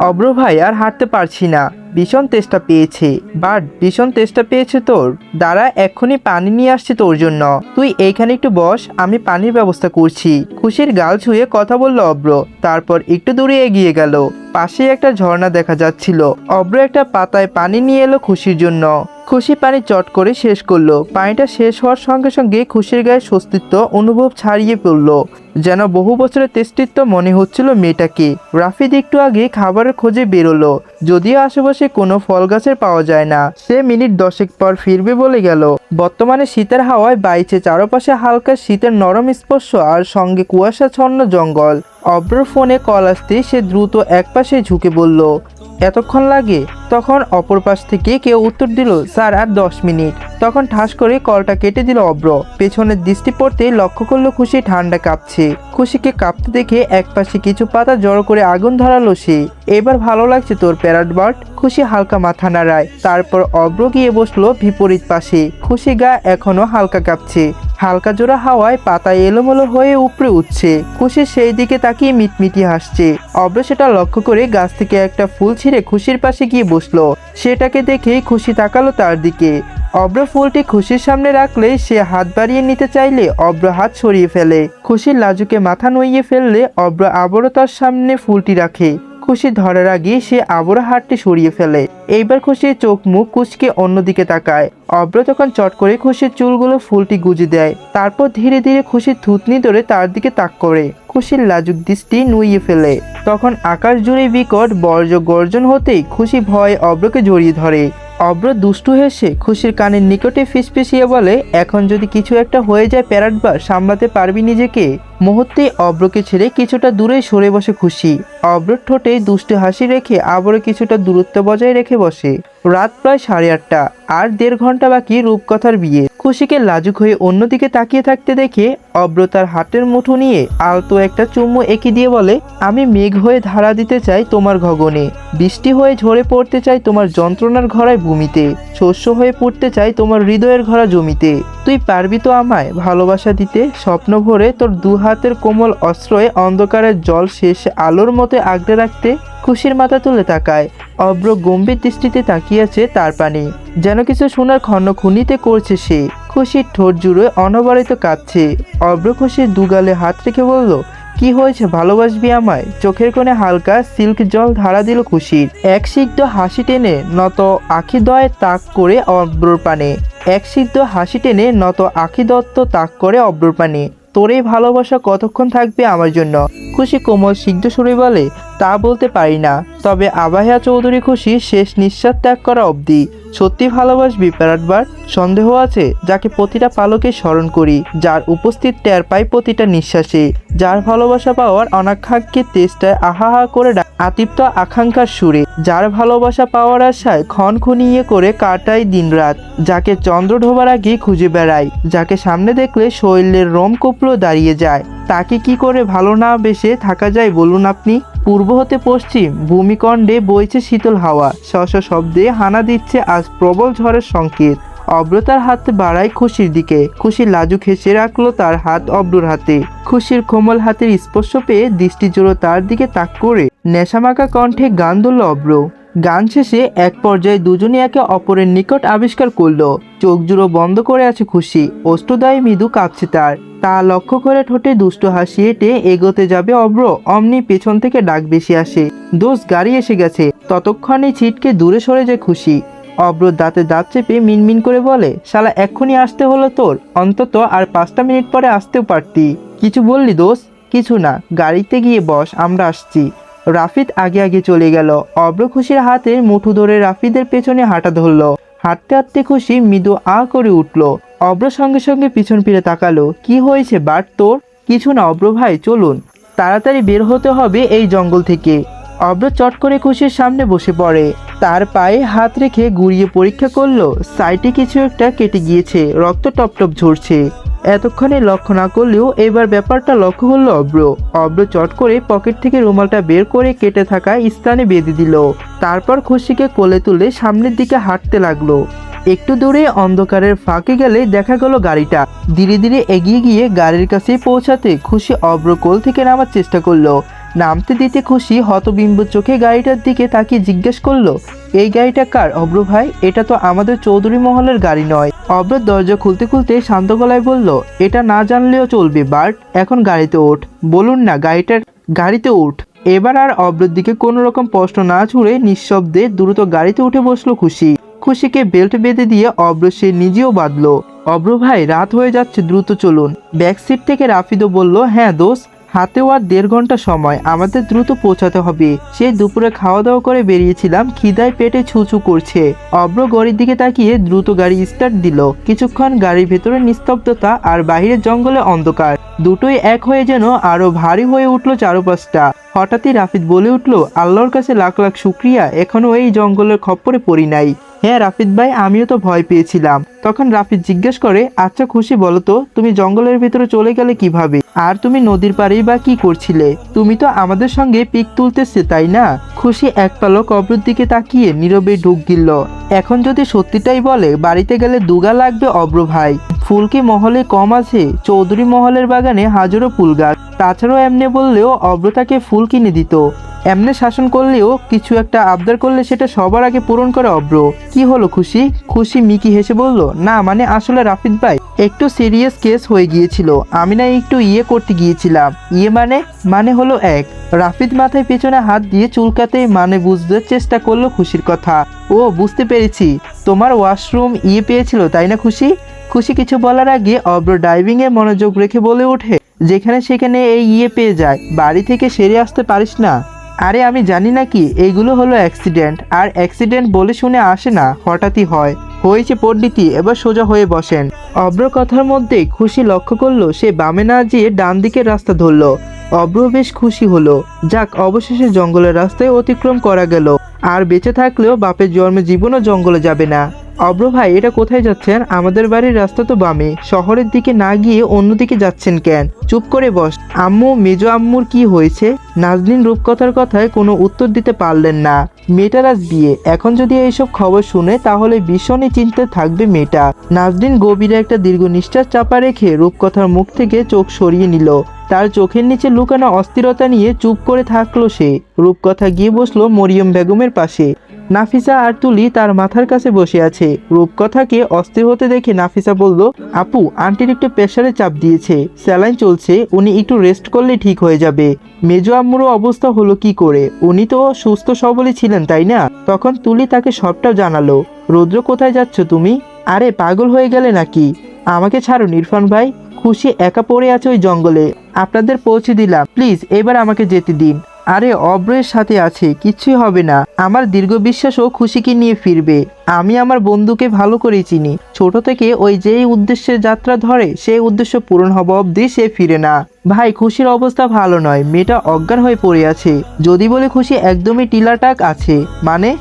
অব্র ভাই আর হাঁটতে পারছি না। ভীষণ তেষ্টা পেয়েছে। বাট, ভীষণ তেষ্টা পেয়েছে তোর। দাঁড়া, এক্ষুনি পানি নিয়ে আসছে তোর জন্য। তুই এইখানে একটু বস, আমি পানির ব্যবস্থা করছি। খুশির গাল ছুঁয়ে কথা বলল অব্র। তারপর একটু দূরে এগিয়ে গেল। পাশে একটা ঝর্ণা দেখা যাচ্ছিল। অব্র একটা পাতায় পানি নিয়ে এলো খুশির জন্য। খুশি পানি চট করে শেষ করল। পানিটা শেষ হওয়ার সঙ্গে সঙ্গে খুশির গায়ে স্বস্তিত্ব অনুভব ছাড়িয়ে পড়ল। যেন বহু বছরের তেষ্টিত্ব মনে হচ্ছিল মেয়েটাকে। রাফিদ একটু আগে খাবারের খোঁজে বেরোলো। যদিও আশেপাশে কোনো ফল গাছের পাওয়া যায় না, সে মিনিট দশেক পর ফিরবে বলে গেল। বর্তমানে শীতের হাওয়ায় বাইছে চারপাশে হালকা শীতের নরম স্পর্শ আর সঙ্গে কুয়াশাচ্ছন্ন জঙ্গল। অব্র ফোনে কল আসতে সে দ্রুত একপাশে ঝুঁকে বলল, এতক্ষণ লাগে? তখন অপর পাশ থেকে কেউ উত্তর দিল, স্যার, আর দশ মিনিট। তখন ঠাস করে কলটা কেটে দিল অব্র। পেছনের দৃষ্টি পড়তে লক্ষ্য করল খুশি ঠান্ডা কাঁপছে। খুশিকে কাঁপতে দেখে একপাশে কিছু পাতা জড়ো করে আগুন ধরালো সে। এবার ভালো লাগছে তোর প্যারাট বার্ড। খুশি হালকা মাথা নাড়ায়। তারপর অব্র গিয়ে বসল বিপরীত পাশে। খুশি গা এখনও হালকা কাঁপছে। হালকা জোড়া হাওয়ায় পাতা এলোমেলো হয়ে উপরে উঠছে। খুশি সেই দিকে তাকিয়ে মিটমিটি হাসছে। অব্র সেটা লক্ষ্য করে গাছ থেকে একটা ফুল ছিঁড়ে খুশির পাশে গিয়ে বসল। সেটাকে দেখেই খুশি তাকালো তার দিকে। অব্র ফুলটি খুশির সামনে রাখলে সে হাত বাড়িয়ে নিতে চাইলে অব্র হাত সরিয়ে ফেলে। খুশির লাজুকে মাথা নইয়ে ফেললে অব্র আবারও তার সামনে ফুলটি রাখে। খুশি ধরার আগে সে আবারও হাতটি সরিয়ে ফেলে। এইবার খুশির চোখ মুখ কুচকে অন্যদিকে তাকায়। অব্র তখন চট করে খুশির চুলগুলো ফুলটি গুজে দেয়। তারপর ধীরে ধীরে খুশির থুতনি ধরে তার দিকে তাক করে। খুশির লাজুক দৃষ্টি নুইয়ে ফেলে। তখন আকাশ জুড়ে বিকট বর্জ গর্জন হতেই খুশি ভয়ে অব্রকে জড়িয়ে ধরে। অব্র দুষ্টু হেসে খুশির কানের নিকটে ফিসফিসিয়ে বলে, এখন যদি কিছু একটা হয়ে যায় প্যারাট বা সামলাতে পারবি নিজেকে? মুহূর্তে অব্রকে ছেড়ে কিছুটা দূরে সরে বসে খুশি। অব্রর ঠোঁটে দুষ্টু হাসি রেখে আবারও কিছুটা দূরত্ব বজায় রেখে বসে। রাত প্রায় সাড়ে আটটা, আর দেড় ঘণ্টা বাকি রূপকথার বিয়ে। খুশিকে লাজুক হয়ে অন্যদিকে তাকিয়ে থাকতে দেখে অব্র তার হাতের মুঠো নিয়ে আলতো একটা চুম্মু এঁকে দিয়ে বলে, আমি মেঘ হয়ে ধারা দিতে চাই তোমার গগনে বৃষ্টি হয়ে ঝরে পড়তে চাই তোমার যন্ত্রণার ঘরায় ভূমিতে। শস্য হয়ে পড়তে চাই তোমার হৃদয়ের ঘরা জমিতে। তুই পারবি তো আমায় ভালোবাসা দিতে? স্বপ্ন ভরে তোর দু হাতের কোমল অস্ত্রয়ে অন্ধকারের জল শেষ আলোর মতো আগলে রাখতে? খুশির মাথা তুলে তাকায়। অব্র গম্ভীর দৃষ্টিতে তাকিয়েছে তার পানে। যেন কিছু শোনার ক্ষণ খুনিতে করছে সে। খুশির ঠোঁট জুড়ে অনবরিত কাঁদছে অব্র খুশির দুগালে হাত রেখে বলল, কি হয়েছে? ভালোবাসবি আমায়? চোখের কোণে হালকা সিল্ক জল ধারা দিল খুশির। এক সিদ্ধ হাসি টেনে নত আখি দয় তাক করে অব্রর পানে। এক সিদ্ধ হাসি টেনে নত আখি দত্ত তাক করে অব্রর পানে। তোর ভালোবাসা কতক্ষণ থাকবে আমার জন্য? খুশি কোমল সিদ্ধ সুরে বলে, তা বলতে পারি না। তবে আবাহিয়া চৌধুরী খুশি শেষ নিঃশ্বাস ত্যাগ করা অবধি। সত্যি ভালোবাসবি প্যারাটবার সন্দেহ আছে যাকে প্রতিটা পালকে স্মরণ করি, যার উপস্থিত টের পাই প্রতিটা নিঃশ্বাসে। যার ভালোবাসা পাওয়ার অনাকাঙ্ক্ষী তেষ্টায় আহাহা করে আতিপ্ত আকাঙ্ক্ষার সুরে। যার ভালোবাসা পাওয়ার আশায় ক্ষণ খুনিয়ে করে কাটাই দিনরাত। যাকে চন্দ্র ঢোবার আগে খুঁজে বেড়াই, যাকে সামনে দেখলে শৈলের রোম কুপড়ো দাঁড়িয়ে যায়। তাকে কি করে ভালো না বেসে থাকা যায় বলুন আপনি? পূর্ব হতে পশ্চিম ভূমিকণ্ডে বইছে শীতল হাওয়া। শশ শব্দে হানা দিচ্ছে আজ প্রবল ঝড়ের সংকেত। অব্রতার হাত বাড়ায় খুশির দিকে। খুশি লাজুক হেসে রাখল তার হাত অব্রুর হাতে। খুশির কোমল হাতের স্পর্শ পেয়ে দৃষ্টি জোড়ো তার দিকে তাক করে নেশামাকা কণ্ঠে গান ধরল অব্র। গান শেষে এক পর্যায়ে দুজনে একে অপরের নিকট আবিষ্কার করল। চোখ জুড়ো বন্ধ করে আছে খুশি। অষ্টদায়ী মৃদু কাঁপছে তার। তা লক্ষ্য করে ঠোঁটে দুষ্ট হাসি এঁটে এগোতে যাবে অব্র। অমনি পেছন থেকে ডাক বেশি আসে। দোষ গাড়ি এসে গেছে। ততক্ষণে ছিটকে দূরে সরে যায় খুশি। অব্র দাঁতে দাঁত চেপে মিনমিন করে বলে, শালা, এক্ষুনি আসতে হলো তোর। অন্তত আর পাঁচটা মিনিট পরে আসতেও পারতি। কিছু বললি দোষ কিছু না। গাড়িতে গিয়ে বস, আমরা আসছি। রাফিদ আগে আগে চলে গেল। অব্র খুশির হাতে মুঠো ধরে রাফিদের পেছনে হাঁটা ধরলো। হাঁটতে হাঁটতে খুশি মৃদু আ করে উঠল। অব্র সঙ্গে সঙ্গে পিছন ফিরে তাকালো। কি হয়েছে বাট তোর? কিছু না অব্র ভাই, চলুন। তাড়াতাড়ি বের হতে হবে এই জঙ্গল থেকে। অব্র চট করে খুশির সামনে বসে পড়ে। তার পায়ে হাত রেখে গুড়িয়ে পরীক্ষা করল, সাইটে কিছু একটা কেটে গিয়েছে। রক্ত টপ টপ ঝরছে। এতক্ষণে লক্ষ্য না করলেও এবার ব্যাপারটা লক্ষ্য করল অব্র। অব্র চট করে পকেট থেকে রুমালটা বের করে কেটে থাকা স্থানে বেঁধে দিল। তারপর খুশিকে কোলে তুলে সামনের দিকে হাঁটতে লাগল। একটু দূরে অন্ধকারের ফাঁকে গেলে দেখা গেল গাড়িটা। ধীরে ধীরে এগিয়ে গিয়ে গাড়ির কাছে পৌঁছাতে খুশি অব্র কোল থেকে নামার চেষ্টা করল। নামতে দিতে খুশি হতবিম্ব চোখে গাড়িটার দিকে তাকিয়ে জিজ্ঞেস করল, এই গাড়িটা কার? অব্র ভাই, এটা তো আমাদের চৌধুরী মহলের গাড়ি নয়। অব্র দরজা খুলতে খুলতে শান্ত গলায় বলল, এটা না জানলেও চলবে, বার্ট, এখন গাড়িতে ওঠ। বলুন না, গাড়িটার, গাড়িতে উঠ। এবার আর অব্রর দিকে কোনো রকম প্রশ্ন না ছুড়ে নিঃশব্দে দ্রুত গাড়িতে উঠে বসল খুশি। খুশিকে বেল্ট বেঁধে দিয়ে অব্র সে নিজেও বাঁধলো। অব্র ভাই, রাত হয়ে যাচ্ছে, দ্রুত চলুন। ব্যাক সিট থেকে রাফিদও বলল হ্যাঁ দোষ হাতেও আর দেড় ঘণ্টা সময় আমাদের দ্রুত পৌঁছাতে হবে। সেই দুপুরে খাওয়া দাওয়া করে বেরিয়েছিলাম, খিদায় পেটে ছুঁচু করছে। অব্র গড়ির দিকে তাকিয়ে দ্রুত গাড়ি স্টার্ট দিল। কিছুক্ষণ গাড়ির ভেতরে নিস্তব্ধতা আর বাইরের জঙ্গলে অন্ধকার। দুটোই এক হয়ে যেন আরও ভারী হয়ে উঠল চারপাশটা। হঠাৎই রাফিদ বলে উঠল, আল্লাহর কাছে লাখ লাখ শুক্রিয়া, এখনও এই জঙ্গলের খপ্পরে পড়ি নাই। হ্যাঁ রাফিদ ভাই, আমিও তো ভয় পেয়েছিলাম। তখন রাফিদ জিজ্ঞেস করে আচ্ছা খুশি বলো তো, তুমি জঙ্গলের ভিতরে চলে গেলে কীভাবে? আর তুমি নদীর পাড়েই বা কি করছিলে? তুমি তো আমাদের সঙ্গে পিক তুলতেছে, তাই না? খুশি এক পালক অব্রুর দিকে তাকিয়ে নীরবে ঢুক গিলল। এখন যদি সত্যিটাই বলে, বাড়িতে গেলে দুগা লাগবে অব্র ভাই। ফুল কি মহলে কম আছে, চৌধুরী মহলের বাগানে হাজারো ফুল গাছ। তাছাড়াও এমনি বললেও অব্র তাকে ফুল কিনে দিত। এমনি শাসন করলেও কিছু একটা আবদার করলে সেটা সবার আগে পূরণ করে অব্র। কি হলো খুশি? খুশি মিকি হেসে বলল, না মানে আসলে রাফিদ ভাই, একটু সিরিয়াস কেস হয়ে গিয়েছিল। আমি না একটু ইয়ে করতে গিয়েছিলাম। ইয়ে মানে? মানে হলো এক। রাফিদ মাথায় পেছনে হাত দিয়ে চুলকাতে মানে বুঝতে চেষ্টা করল খুশির কথা। ও, বুঝতে পেরেছি। তোমার ওয়াশরুম ইয়ে পেয়েছিল, তাই না খুশি? খুশি কিছু বলার আগে অব্র ডাইভিং এ মনোযোগ রেখে বলে ওঠে, যেখানে সেখানে এই ইয়ে পেয়ে যায়। বাড়ি থেকে সেরে আসতে পারিস না। আরে আমি জানি না কি, এইগুলো হলো অ্যাক্সিডেন্ট আর অ্যাক্সিডেন্ট বলে শুনে আসে না, হঠাৎই হয়। হয়েছে পণ্ডিতি এবার সোজা হয়ে বসেন। অব্র কথার মধ্যে খুশি লক্ষ্য করল, সে বামে না যেয়ে ডান দিকের রাস্তা ধরলো। অব্র বেশ খুশি হলো। যাক, অবশেষে জঙ্গলের রাস্তায় অতিক্রম করা গেল। আর বেঁচে থাকলেও বাপের জন্মে জীবনও জঙ্গলে যাবে না। অব্র ভাই, এটা কোথায় যাচ্ছেন? আমাদের বাড়ির রাস্তা তো বামে। শহরের দিকে না গিয়ে অন্যদিকে যাচ্ছেন কেন? চুপ করে বস। আম্মু, মেজো আম্মুর কি হয়েছে? নাজনীন রূপকথার কথায় কোনো উত্তর দিতে পারলেন না। মেয়েটার আজ বিয়ে। এখন যদি এইসব খবর শুনে, তাহলে ভীষণই চিন্তায় থাকবে মেয়েটা। নাজনীন গভীরে একটা দীর্ঘ নিঃশ্বাস চাপা রেখে রূপকথার মুখ থেকে চোখ সরিয়ে নিল। তার চোখের নিচে লুকানো অস্থিরতা নিয়ে চুপ করে থাকল সে। রূপকথা গিয়ে বসল মরিয়ম বেগমের পাশে। নাফিসা আর তুলি তার মাথার কাছে বসে আছে। রূপকথাকে অস্থির হতে দেখে নাফিসা বলল, আপু, আন্টির একটু প্রেশারে চাপ দিয়েছে। স্যালাইন চলছে, উনি একটু রেস্ট করলে ঠিক হয়ে যাবে। মেজো আম্মুরও অবস্থা হলো কি করে? উনি তো সুস্থ সবলই ছিলেন, তাই না? তখন তুলি তাকে সবটা জানালো, রুদ্র, কোথায় যাচ্ছ তুমি? আরে, পাগল হয়ে গেলে নাকি? আমাকে ছাড়ুন ইরফান ভাই। খুশি একা পড়ে আছে ওই জঙ্গলে। আপনাদের পৌঁছে দিলাম। প্লিজ, এবার আমাকে যেতে দিন। আরে, অব্রের সাথে আছে কিচ্ছুই হবে না। আমার দীর্ঘ বিশ্বাসও খুশিকে নিয়ে ফিরবে। আমি আমার বন্ধুকে ভালো করে চিনি। ছোট থেকে ওই যেই উদ্দেশ্যে যাত্রা ধরে, সেই উদ্দেশ্য পূরণ হব অবধি সে ফিরে না। ভাই, খুশির অবস্থা ভালো নয়। মেয়েটা অজ্ঞান হয়ে পড়ে আছে। যদি বলে খুশি, একদমই টিলাটাক আছে। মানে?